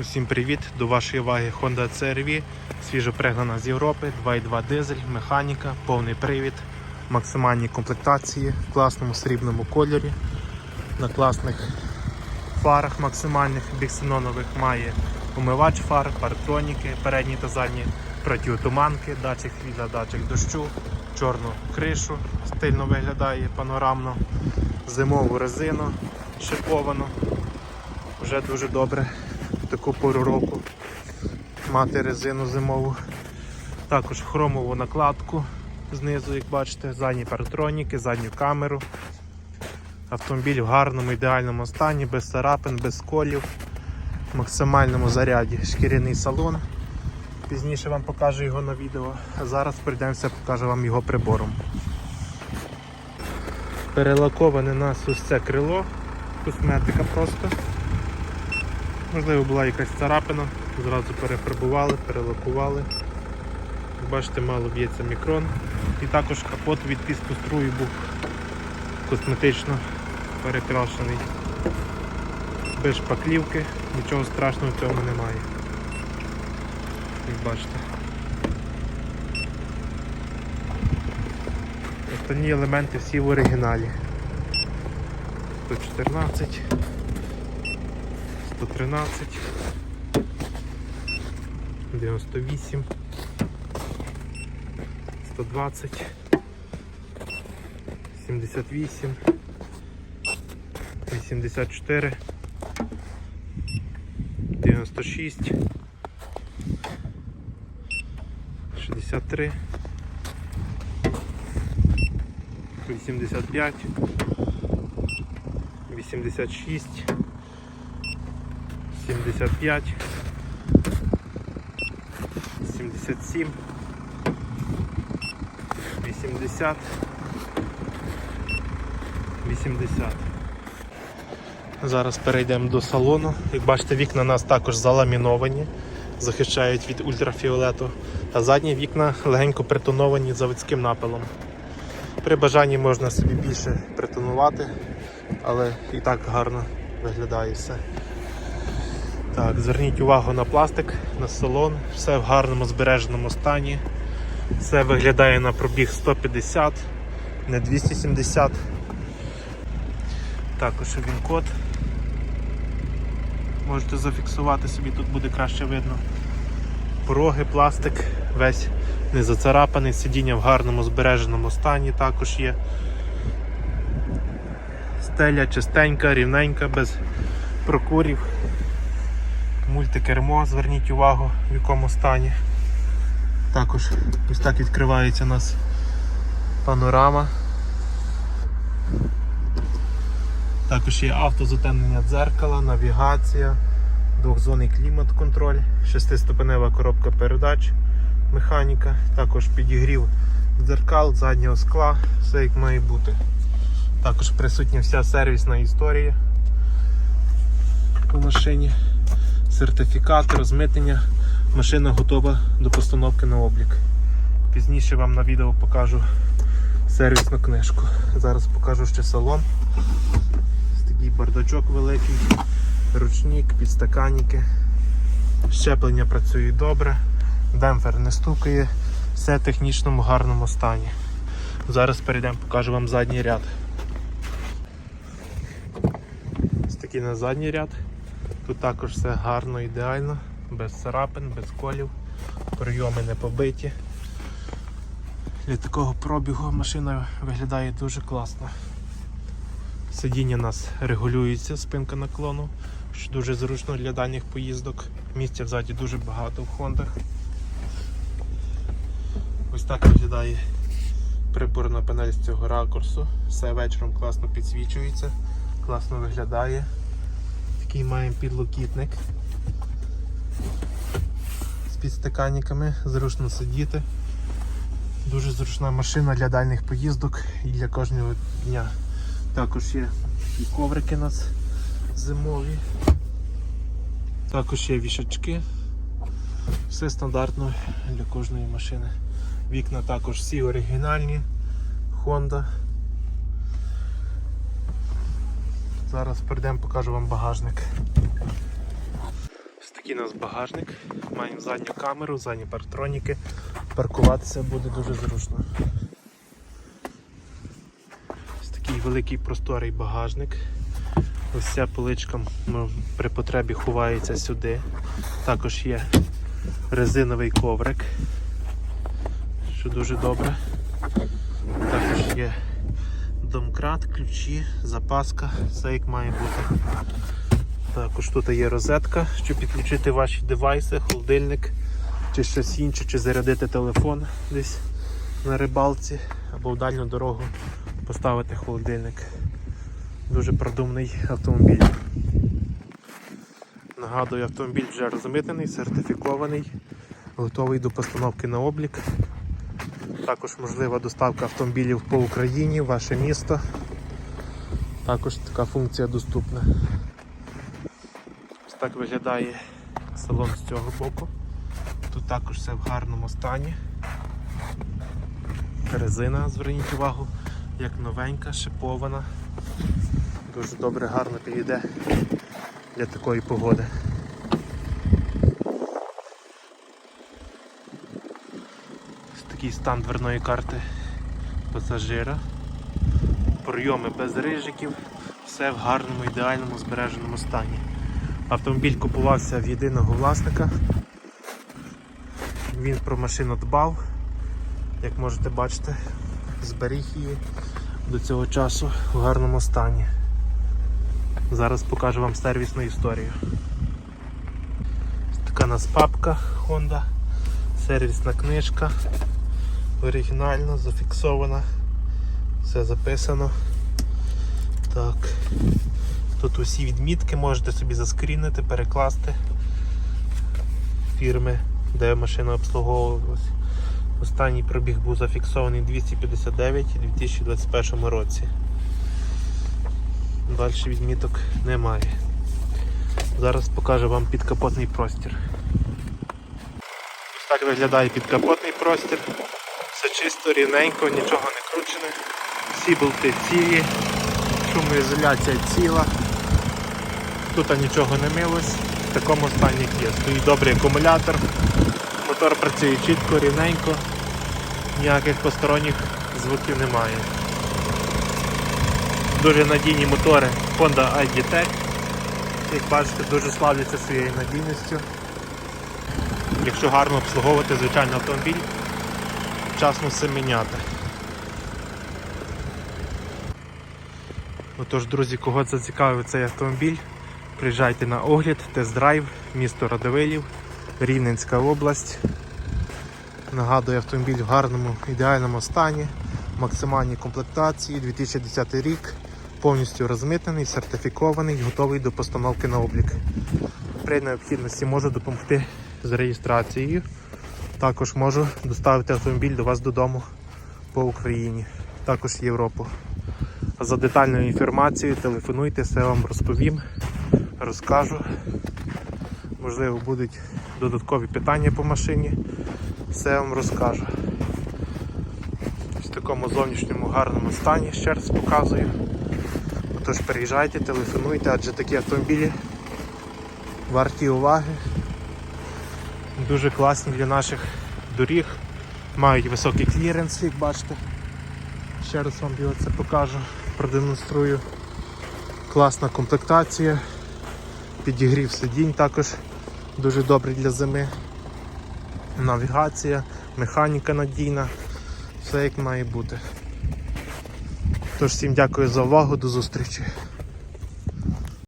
Усім привіт! До вашої уваги Honda CR-V, свіжо пригнана з Європи, 2.2 дизель, механіка, повний привід, максимальні комплектації в класному срібному кольорі, на класних фарах максимальних біксенонових має умивач фар, парктроніки, передні та задні, протиотуманки, датчик світла, датчик дощу, чорну кришу, стильно виглядає панорамно, зимову резину шиповану. Вже дуже добре таку пору року мати резину зимову. Також хромову накладку знизу, як бачите, задні парктроніки, задню камеру. Автомобіль в гарному ідеальному стані, без царапин, без колів, в максимальному заряді. Шкіряний салон. Пізніше вам покажу його на відео. А зараз прийдемося, покажу вам його прибором. Перелаковане у нас ось це крило, косметика просто. Можливо, була якась царапина, зразу перефарбували, перелакували. Бачите, мало б'ється мікрон. І також капот від піску струю був косметично перекрашений. Без шпаклівки, нічого страшного в цьому немає. Як бачите. Остальні елементи всі в оригіналі. 114. 113, 98, 120, 78, 84, 96, 63, 85, 86, 75, 77, 80, 80. Зараз перейдемо до салону. Як бачите, вікна у нас також заламіновані, захищають від ультрафіолету, а задні вікна легенько притоновані заводським напилом. При бажанні можна собі більше притонувати, але і так гарно виглядає все. Так, зверніть увагу на пластик, на салон, все в гарному збереженому стані. Все виглядає на пробіг 150, не 270. Також він код. Можете зафіксувати собі, тут буде краще видно. Пороги, пластик, весь не зацарапаний, сидіння в гарному збереженому стані також є. Стеля чистенька, рівненька, без прокурів. Мультикермо, зверніть увагу в якому стані. Також ось так відкривається у нас панорама. Також є автозатемнення дзеркала, навігація, двохзонний клімат-контроль, шестиступенева коробка передач, механіка, також підігрів дзеркал, заднього скла, все як має бути. Також присутня вся сервісна історія по машині сертифікат, розмитнення. Машина готова до постановки на облік. Пізніше вам на відео покажу сервісну книжку. Зараз покажу ще салон. Ось такий бардачок великий, ручник, підстаканники. Щеплення працює добре, демпфер не стукає, все в технічному гарному стані. Зараз перейдемо, покажу вам задній ряд. Ось такий на задній ряд. Тут також все гарно, ідеально, без царапин, без колів, прийоми не побиті. Для такого пробігу машина виглядає дуже класно. Сидіння у нас регулюється, спинка наклону, що дуже зручно для дальніх поїздок. Місця взаді дуже багато в хондах. Ось так виглядає приборна панель з цього ракурсу. Все вечором класно підсвічується, класно виглядає. Такий маємо підлокітник з підстаканниками, зручно сидіти. Дуже зручна машина для дальніх поїздок і для кожного дня. Також є і коврики у нас зимові. Також є вішачки. Все стандартно для кожної машини. Вікна також всі оригінальні. Honda. Зараз прийдемо, покажу вам багажник. Ось такий у нас багажник. Маємо задню камеру, задні парктроніки. Паркуватися буде дуже зручно. Ось такий великий просторий багажник. Ось ця поличка при потребі ховається сюди. Також є резиновий коврик, що дуже добре. Також є домкрат, ключі, запаска, все має бути. Також тут є розетка, щоб підключити ваші девайси, холодильник чи щось інше, чи зарядити телефон десь на рибалці або в дальню дорогу поставити холодильник. Дуже продумний автомобіль. Нагадую, автомобіль вже розмитнений, сертифікований, готовий до постановки на облік. Також можлива доставка автомобілів по Україні, ваше місто. Також така функція доступна. Ось так виглядає салон з цього боку. Тут також все в гарному стані. Резина, зверніть увагу, як новенька, шипована. Дуже добре, гарно підійде для такої погоди. Ось такий стан дверної карти пасажира. Прийоми без рижиків, все в гарному, ідеальному збереженому стані. Автомобіль купувався в єдиного власника. Він про машину дбав, як можете бачити, зберіг її до цього часу в гарному стані. Зараз покажу вам сервісну історію. Така у нас папка Honda, сервісна книжка, оригінально, зафіксована, все записано. Так. Тут усі відмітки можете собі заскрінити, перекласти фірми, де машина обслуговувалась. Останній пробіг був зафіксований 259 у 2021 році. Далі відміток немає. Зараз покажу вам підкапотний простір. Так виглядає підкапотний простір. Чисто, рівненько, нічого не кручене. Всі болти цілі, шумоізоляція ціла. Тут нічого не милось, в такому стані є. Стоїть добрий акумулятор, мотор працює чітко, рівненько, ніяких посторонніх звуків немає. Дуже надійні мотори Honda ID-Tech. Як бачите, дуже славляться своєю надійністю. Якщо гарно обслуговувати звичайний автомобіль, вчасно все міняти. Отож, друзі, кого зацікавив цей автомобіль, приїжджайте на огляд, тест-драйв, місто Радивилів, Рівненська область. Нагадую, автомобіль в гарному, ідеальному стані, максимальній комплектації, 2010 рік, повністю розмитнений, сертифікований, готовий до постановки на облік. При необхідності можу допомогти з реєстрацією. Також можу доставити автомобіль до вас додому по Україні, також Європу. За детальною інформацією телефонуйте, все вам розповім, розкажу. Можливо, будуть додаткові питання по машині, все вам розкажу. В такому зовнішньому гарному стані, ще раз показую. Отож приїжджайте, телефонуйте, адже такі автомобілі варті уваги. Дуже класні для наших доріг, мають високий кліренс, як бачите. Ще раз вам його це покажу, продемонструю. Класна комплектація, підігрів сидінь також дуже добрий для зими. Навігація, механіка надійна, все як має бути. Тож всім дякую за увагу, до зустрічі.